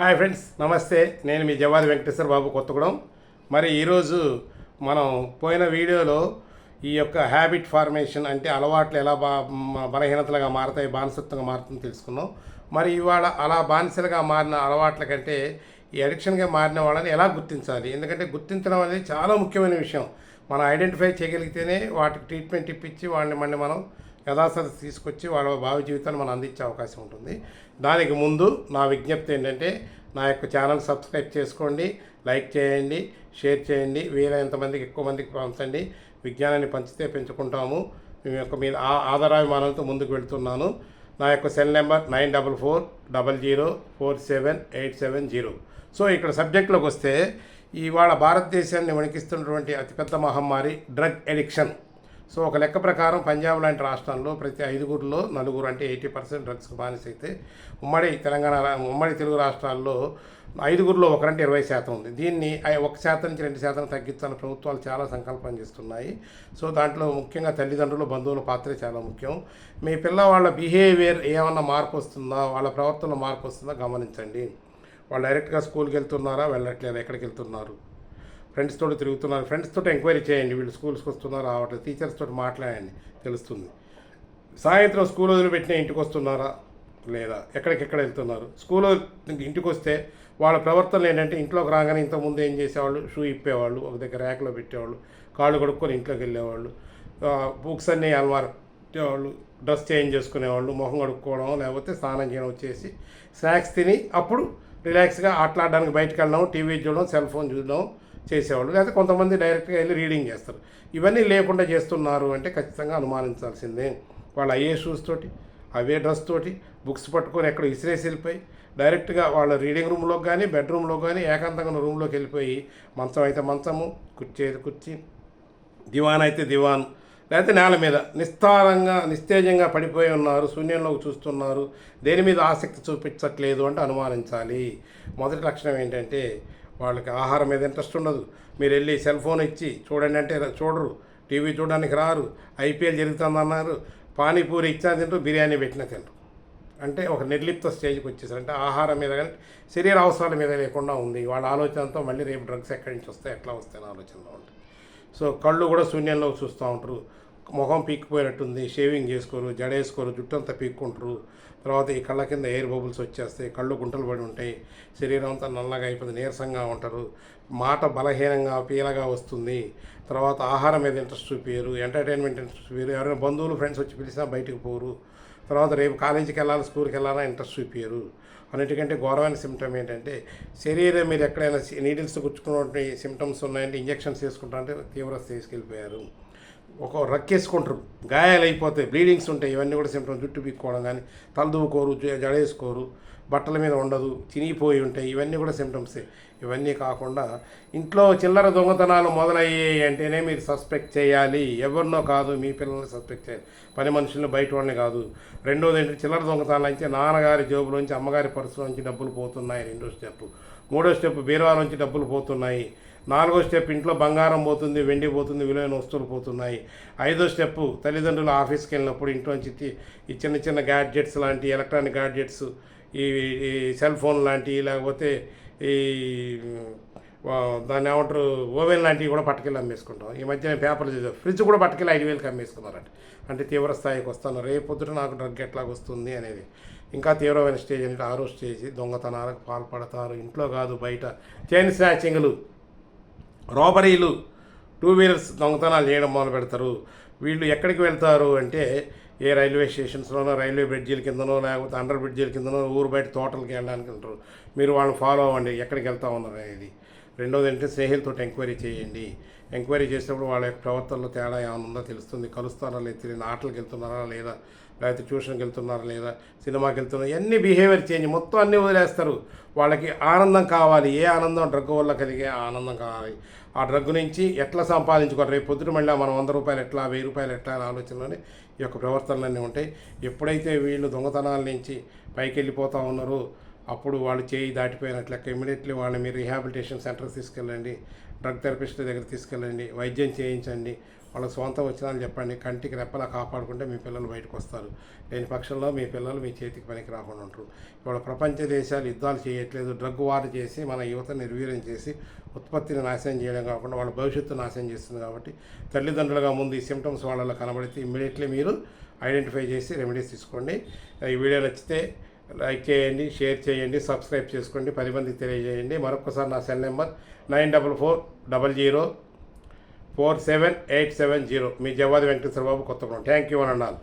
Hi friends నమస్తే. నేను మీ జవాది వెంకటేశ్వర బాబు కొత్తగూడెం. మరి ఈరోజు మనం పోయిన వీడియోలో ఈ యొక్క హ్యాబిట్ ఫార్మేషన్ అంటే అలవాట్లు ఎలా బా బలహీనతలుగా మారతాయి బానిసత్వంగా మారుతుందో తెలుసుకున్నాం. మరి ఇవాళ అలా బానిసలుగా మారిన అలవాట్ల కంటే ఈ అడిక్షన్గా మారిన వాళ్ళని ఎలా గుర్తించాలి? ఎందుకంటే గుర్తించడం అనేది చాలా ముఖ్యమైన విషయం. మనం ఐడెంటిఫై చేయగలిగితేనే వాటికి ట్రీట్మెంట్ ఇప్పించి వాళ్ళని మళ్ళీ మనం యథాస్థితి తీసుకొచ్చి వాళ్ళ భావి జీవితాన్ని మనం అందించే అవకాశం ఉంటుంది. దానికి ముందు నా విజ్ఞప్తి ఏంటంటే నా యొక్క ఛానల్ సబ్స్క్రైబ్ చేసుకోండి లైక్ చేయండి షేర్ చేయండి వీలైనంత మందికి ఎక్కువ మందికి పంచండి. విజ్ఞానాన్ని పంచితే పెంచుకుంటాము. మీ యొక్క మీ ఆ- ఆధారాభిమానంతో ముందుకు వెళ్తున్నాను. నా యొక్క cell number nine double four double zero four seven eight seven zero. So ఇక్కడ సబ్జెక్ట్లోకి వస్తే ఇవాళ భారతదేశాన్ని వణికిస్తున్నటువంటి అతిపెద్ద మహమ్మారి డ్రగ్ ఎడిక్షన్. సో ఒక లెక్క ప్రకారం పంజాబ్ లాంటి రాష్ట్రాల్లో ప్రతి ఐదుగురిలో నలుగురు అంటే ఎయిటీ పర్సెంట్ డ్రగ్స్కి బానిస అయితే ఉమ్మడి తెలంగాణ ఉమ్మడి తెలుగు రాష్ట్రాల్లో ఐదుగురిలో ఒకరంటే ఇరవై శాతం ఉంది. దీన్ని ఒక శాతం నుంచి రెండు శాతం తగ్గించాలని ప్రభుత్వాలు చాలా సంకల్పం చేస్తున్నాయి. సో దాంట్లో ముఖ్యంగా తల్లిదండ్రులు బంధువుల పాత్ర చాలా ముఖ్యం. మీ పిల్లవాళ్ళ బిహేవియర్ ఏమన్నా మార్పు వస్తుందా? వాళ్ళ ప్రవర్తనలో మార్పు వస్తుందా? గమనించండి. వాళ్ళు డైరెక్ట్గా స్కూల్కి వెళ్తున్నారా? వెళ్ళట్లేదు? ఎక్కడికి వెళ్తున్నారు? ఫ్రెండ్స్ తోటి తిరుగుతున్నారు. ఫ్రెండ్స్ తోటి ఎంక్వైరీ చేయండి. వీళ్ళు స్కూల్స్కి వస్తున్నారు రావట్లేదు. టీచర్స్ తోటి మాట్లాడండి. తెలుస్తుంది. సాయంత్రం స్కూల్ వదిలిపెట్టిన ఇంటికి వస్తున్నారా? లేదా? ఎక్కడికెక్కడ వెళ్తున్నారు? స్కూల్ ఇంటికి వస్తే వాళ్ళ ప్రవర్తనలు ఏంటంటే ఇంట్లోకి రాగానే ఇంతకుముందు ఏం చేసేవాళ్ళు? షూ ఇప్పేవాళ్ళు ఒక దగ్గర ర్యాక్లో పెట్టేవాళ్ళు కాళ్ళు కడుక్కొని ఇంట్లోకి వెళ్ళేవాళ్ళు బుక్స్ అన్నీ అలవారు పెట్టేవాళ్ళు డ్రెస్ చేంజ్ చేసుకునేవాళ్ళు మొహం కడుక్కోవడం లేకపోతే స్నానం చేయడం వచ్చేసి స్నాక్స్ తిని అప్పుడు రిలాక్స్గా ఆటలాడడానికి బయటకు వెళ్ళడం టీవీ చూడడం సెల్ ఫోన్ చూడడం చేసేవాళ్ళు. లేకపోతే కొంతమంది డైరెక్ట్గా వెళ్ళి రీడింగ్ చేస్తారు. ఇవన్నీ లేకుండా చేస్తున్నారు అంటే ఖచ్చితంగా అనుమానించాల్సిందే. వాళ్ళు అయ్యే షూస్ తోటి అవే డ్రెస్ తోటి బుక్స్ పట్టుకొని ఎక్కడ ఇసిరేసి వెళ్ళిపోయి డైరెక్ట్గా వాళ్ళ రీడింగ్ రూమ్లో కానీ బెడ్రూమ్లో కానీ ఏకాంతంగా ఉన్న రూమ్లోకి వెళ్ళిపోయి మంచం అయితే మంచము కుర్చీ అయితే కుర్చీ దివాన్ అయితే దివాన్ లేకపోతే నేల మీద నిస్తారంగా నిస్తేజంగా పడిపోయి ఉన్నారు శూన్యంలోకి చూస్తున్నారు దేని మీద ఆసక్తి చూపించట్లేదు అంటే అనుమానించాలి. మొదటి లక్షణం ఏంటంటే వాళ్ళకి ఆహారం మీద ఇంట్రెస్ట్ ఉండదు. మీరు వెళ్ళి సెల్ ఫోన్ ఇచ్చి చూడండి అంటే చూడరు. టీవీ చూడడానికి రారు. ఐపీఎల్ జరుగుతుందన్నారు. పానీపూరి ఇచ్చినా తింటారు బిర్యానీ పెట్టినా తింటారు అంటే ఒక నిర్లిప్త స్టేజ్కి వచ్చేసారు. అంటే ఆహారం మీద కానీ శరీర అవసరాల మీద లేకుండా ఉంది. వాళ్ళ ఆలోచనతో మళ్ళీ రేపు డ్రగ్స్ ఎక్కడి నుంచి వస్తాయి ఎట్లా వస్తాయని ఆలోచనలో ఉంటుంది సో కళ్ళు కూడా శూన్యంలో చూస్తూ ఉంటారు. ముఖం పీక్కుపోయినట్టుంది షేవింగ్ చేసుకోరు జడేసుకోరు జుట్టు అంతా పీక్కుంటారు. తర్వాత ఈ కళ్ళ కింద ఎయిర్ బబుల్స్ వచ్చేస్తాయి కళ్ళు గుంటలు పడి ఉంటాయి. శరీరం అంతా నల్లగా అయిపోతుంది నీరసంగా ఉంటారు. మాట బలహీనంగా పీలగా వస్తుంది. తర్వాత ఆహారం మీద ఇంట్రెస్ట్ చూపించరు ఎంటర్టైన్మెంట్ ఇంట్రెస్ట్ చూపించరు ఎవరైనా బంధువులు ఫ్రెండ్స్ వచ్చి పిలిచినా బయటకు పోరు. తర్వాత రేపు కాలేజీకి వెళ్ళాలి స్కూల్కి వెళ్ళాలా ఇంట్రెస్ట్ చూపించరు అన్నిటికంటే ఘోరమైన సిమ్టమ్ ఏంటంటే శరీరం మీద ఎక్కడైనా నీడిల్స్ గుచ్చుకున్నటువంటి సిమ్టమ్స్ ఉన్నాయంటే ఇంజెక్షన్స్ తీసుకుంటారంటే తీవ్ర తీవ్రత తీసుకెళ్ళిపోయారు. ఒక రక్కేసుకుంటారు. గాయాలైపోతే బ్లీడింగ్స్ ఉంటాయి. ఇవన్నీ కూడా సిమ్టమ్స్ జుట్టు పీక్కోవడం కానీ తలదువ్వుకోరు జడేసుకోరు బట్టల మీద ఉండదు చినిగిపోయి ఉంటాయి. ఇవన్నీ కూడా సిమ్టమ్సే ఇవన్నీ కాకుండా ఇంట్లో చిల్లర దొంగతనాలు మొదలయ్యాయి అంటేనే మీరు సస్పెక్ట్ చేయాలి. ఎవరినో కాదు మీ పిల్లల్ని సస్పెక్ట్ చేయాలి. పని మనుషులను బయట వాళ్ళని కాదు. రెండోది ఏంటంటే చిల్లర దొంగతనాలు అంటే నాన్నగారి జేబులోంచి అమ్మగారి పర్సులోంచి డబ్బులు పోతున్నాయి రెండో స్టెప్. మూడో స్టెప్ బీరువాలోంచి డబ్బులు పోతున్నాయి. నాలుగో స్టెప్ ఇంట్లో బంగారం పోతుంది వెండి పోతుంది విలువైన వస్తువులు పోతున్నాయి. ఐదో స్టెప్ తల్లిదండ్రులు ఆఫీస్కి వెళ్ళినప్పుడు ఇంట్లోంచి ఈ చిన్న చిన్న గ్యాడ్జెట్స్ లాంటి ఎలక్ట్రానిక్ గ్యాడ్జెట్స్ ఈ ఈ సెల్ ఫోన్ లాంటివి లేకపోతే ఈ దాన్ని ఏమంటారు ఓవెన్ లాంటివి కూడా పట్టుకెళ్ళి అమ్మేసుకుంటాం. ఈ మధ్య పేపర్లు చదివా ఫ్రిడ్జ్ కూడా పట్టుకెళ్ళి ఐదు వేలకి అమ్మేసుకున్నారట. అంటే తీవ్ర స్థాయికి వస్తాను రేపు నాకు డ్రగ్ ఎట్లాగ వస్తుంది అనేది. ఇంకా తీవ్రమైన స్టేజ్ అంటే ఆరో స్టేజ్. దొంగతనాలకు పాల్పడతారు. ఇంట్లో కాదు బయట. చైన్ స్నాచింగ్లు రోబరీలు టూ వీలర్స్ దొంగతనాలు చేయడం మొదలు పెడతారు. వీళ్ళు ఎక్కడికి వెళ్తారు అంటే ఏ రైల్వే స్టేషన్స్లోనో రైల్వే బ్రిడ్జీల కిందనో లేకపోతే అండర్ బ్రిడ్జీల కిందనో ఊరు బయట తోటలకి వెళ్ళడానికి ఉంటారు. మీరు వాళ్ళని ఫాలో అవ్వండి ఎక్కడికి వెళ్తా ఉన్నారు అనేది. రెండోది ఏంటంటే స్నేహితులతో ఎంక్వైరీ చేయండి. ఎంక్వైరీ చేసినప్పుడు వాళ్ళ యొక్క ప్రవర్తనలో తేడా ఏమైనా ఉందో తెలుస్తుంది. కలుస్తారా లేదా తెలియని ఆటలకు వెళ్తున్నారా లేదా లేకపోతే ట్యూషన్కి వెళ్తున్నారా లేదా సినిమాకి వెళ్తున్నారా? అన్ని బిహేవియర్ చేంజ్. మొత్తం అన్నీ వదిలేస్తారు. వాళ్ళకి ఆనందం కావాలి. ఏ ఆనందం? డ్రగ్ వల్ల కలిగే ఆనందం కావాలి. ఆ డ్రగ్ నుంచి ఎట్లా సంపాదించుకోవాలి? రేపు పొద్దున మళ్ళీ మనం వంద రూపాయలు ఎట్లా వెయ్యి రూపాయలు ఎట్లా అనే ఆలోచనలోనే ఈ యొక్క ప్రవర్తనలన్నీ ఉంటాయి. ఎప్పుడైతే వీళ్ళు దొంగతనాల నుంచి పైకి వెళ్ళిపోతూ ఉన్నారో అప్పుడు వాళ్ళు చేయి దాటిపోయినట్లు ఇమీడియట్లీ వాళ్ళని మీరు రీహాబిలిటేషన్ సెంటర్కి తీసుకెళ్ళండి డ్రగ్ థెరపిస్ట్ దగ్గర తీసుకెళ్ళండి వైద్యం చేయించండి వాళ్ళకి స్వంతం వచ్చినా చెప్పండి కంటికి రెప్పలా కాపాడుకుంటే మీ పిల్లలు బయటకు వస్తారు. లేని పక్షంలో మీ పిల్లలు మీ చేతికి పనికి రాకుండా ఉంటారు ఇప్పుడు ప్రపంచ దేశాలు యుద్ధాలు చేయట్లేదు డ్రగ్ వార్ చేసి మన యువత నిర్వీర్యం చేసి ఉత్పత్తిని నాశనం చేయడం కాకుండా వాళ్ళ భవిష్యత్తు నాశనం చేస్తుంది కాబట్టి తల్లిదండ్రులుగా ముందు ఈ సిమ్టమ్స్ వాళ్ళలో కనబడితే ఇమ్మీడియట్లీ మీరు ఐడెంటిఫై చేసి రెమెడీస్ తీసుకోండి. ఈ వీడియో నచ్చితే లైక్ చేయండి షేర్ చేయండి సబ్స్క్రైబ్ చేసుకోండి పది మందికి తెలియజేయండి. మరొకసారి నా cell number nine double four double zero four seven eight seven zero. Me Jawadi Venkateswara Babu Kothagudem. Thank you అని అన్నారు